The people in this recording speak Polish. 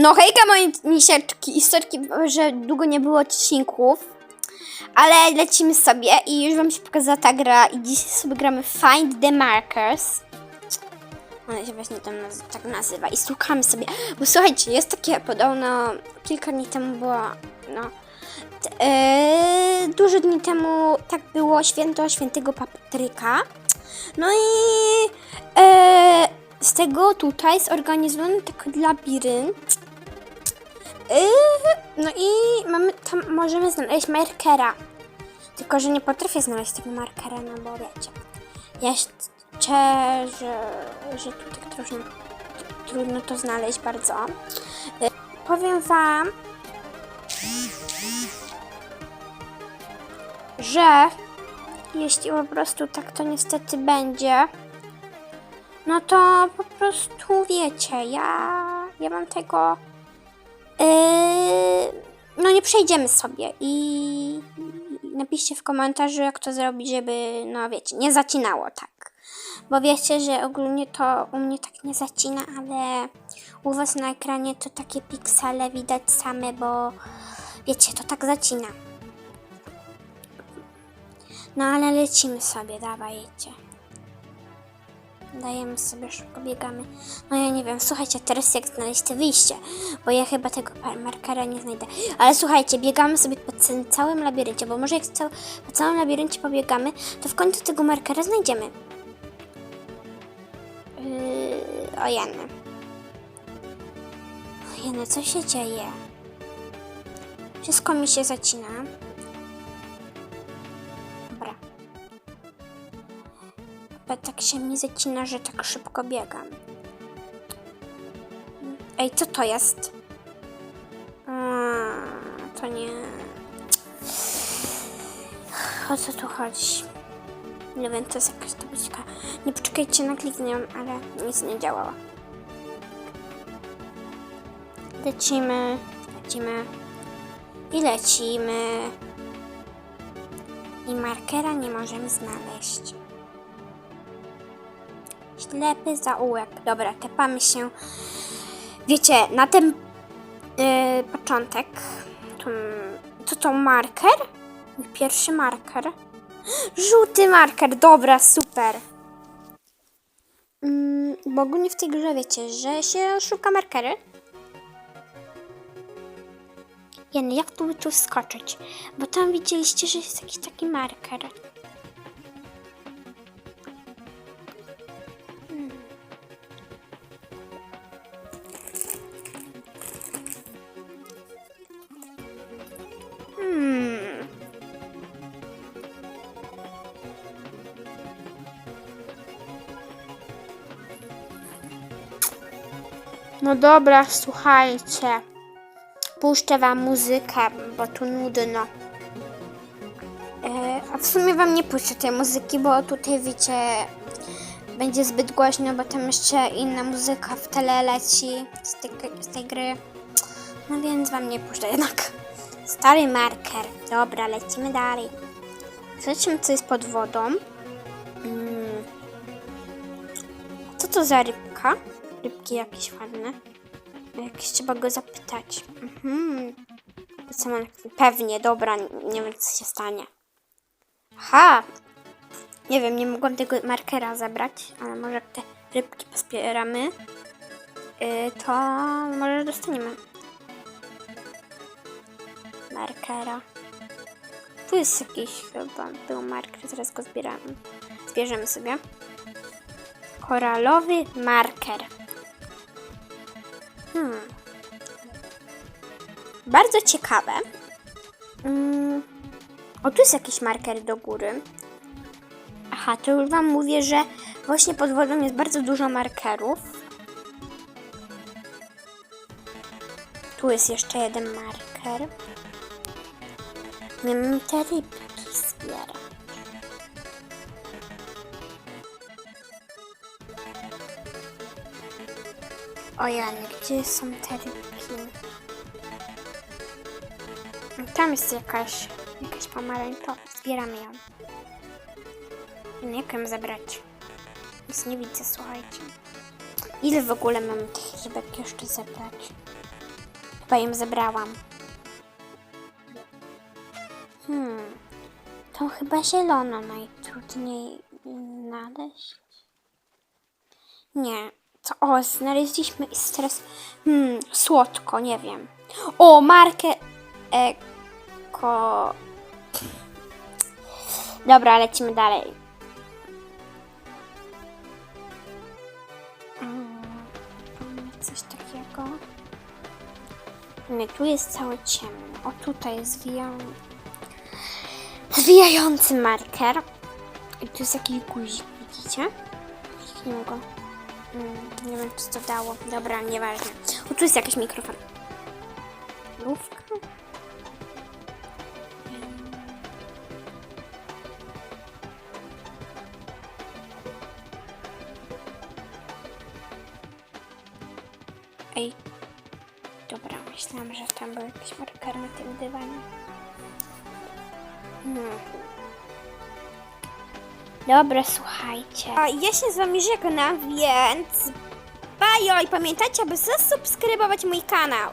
No hejka moje misieczki i że długo nie było odcinków, ale lecimy sobie i już wam się pokazała ta gra i dzisiaj sobie gramy Find the Markers. Ona się właśnie tam naz- tak nazywa i słuchamy sobie, bo słuchajcie, jest takie podobno, kilka dni temu było, no, e, dużo dni temu tak było święto świętego Patryka, no i e, z tego tutaj zorganizowano taki labirynt, Yy, no i mamy tam możemy znaleźć markera. Tylko, że nie potrafię znaleźć tego markera, no bo wiecie. Jeszcze, że, że tu tak trudno, trudno to znaleźć bardzo. Yy, powiem wam, że jeśli po prostu tak to niestety będzie, no to po prostu wiecie, ja, ja mam tego no nie przejdziemy sobie i i napiszcie w komentarzu, jak to zrobić, żeby, no wiecie, nie zacinało tak. Bo wiecie, że ogólnie to u mnie tak nie zacina, ale u was na ekranie to takie piksele widać same, bo wiecie, to tak zacina. No ale lecimy sobie, dawajcie. Dajemy sobie szybko, biegamy. No ja nie wiem, słuchajcie, teraz jak znaleźć te wyjście, bo ja chyba tego markera nie znajdę. Ale słuchajcie, biegamy sobie po całym labiryncie, bo może jak cał, po całym labiryncie pobiegamy, to w końcu tego markera znajdziemy. Yy, o Jany. O Jany, co się dzieje? Wszystko mi się zacina. Tak się mi zacina, że tak szybko biegam. Ej, co to jest? A, to nie. O co tu chodzi? Nie wiem, to jest jakaś tabliczka. Nie poczekajcie na ale nic nie działało. Lecimy, lecimy i lecimy. I markera nie możemy znaleźć. Ślepy zaułek. Dobra, tepamy się. Wiecie, na ten yy, początek. Tu, co to marker? Pierwszy marker. Żółty marker, dobra, super. Mm, bo ogólnie w tej grze wiecie, że się szuka markery. Jeny, jak tu by tu skoczyć? Bo tam widzieliście, że jest jakiś taki marker. No dobra, słuchajcie. Puszczę wam muzykę, bo tu nudno. E, a w sumie wam nie puszczę tej muzyki, bo tutaj wiecie, będzie zbyt głośno, bo tam jeszcze inna muzyka w tele leci z tej, z tej gry. No więc wam nie puszczę jednak. Stary marker. Dobra, lecimy dalej. Zobaczymy, co jest pod wodą. Mm. Co to za rybka? Rybki jakieś ładne. Jakieś trzeba go zapytać. Mhm. Co? Pewnie, dobra, nie wiem, co się stanie. Ha! Nie wiem, nie mogłam tego markera zabrać, ale może jak te rybki pozbieramy, yy, to może dostaniemy markera. Tu jest jakiś chyba był marker, zaraz go zbieramy. Zbierzemy sobie. Koralowy marker. Hmm. Bardzo ciekawe. Mm. O, tu jest jakiś marker do góry. Aha, to już Wam mówię, że właśnie pod wodą jest bardzo dużo markerów. Tu jest jeszcze jeden marker. Miałem te rybki zbierać. O Jany, gdzie są te rybki? Tam jest jakaś, jakaś pomarańczowa. Zbieramy ją. Nie wiem zabrać. Nic nie widzę, słuchajcie. Ile w ogóle mam tych rybek jeszcze zebrać? Chyba ją zebrałam. Hmm. Tą chyba zielono najtrudniej znaleźć. Nie. Co? O, znaleźliśmy i teraz... Hmm, słodko, nie wiem. O, markę eko... Dobra, lecimy dalej. Mm, coś takiego. Nie, tu jest całe ciemno. O, tutaj jest. Zwijający marker. I tu jest jakiś guzik, widzicie? Kliknijmy go. Mm, nie wiem, co to dało. Dobra, nieważne. O, tu jest jakiś mikrofon. Lówka? Ej. Dobra, myślałam, że tam był jakiś marker na tym dywanie. Hmm. Dobra, słuchajcie. A ja się z wami żegnam, więc bajo i pamiętajcie, aby zasubskrybować mój kanał.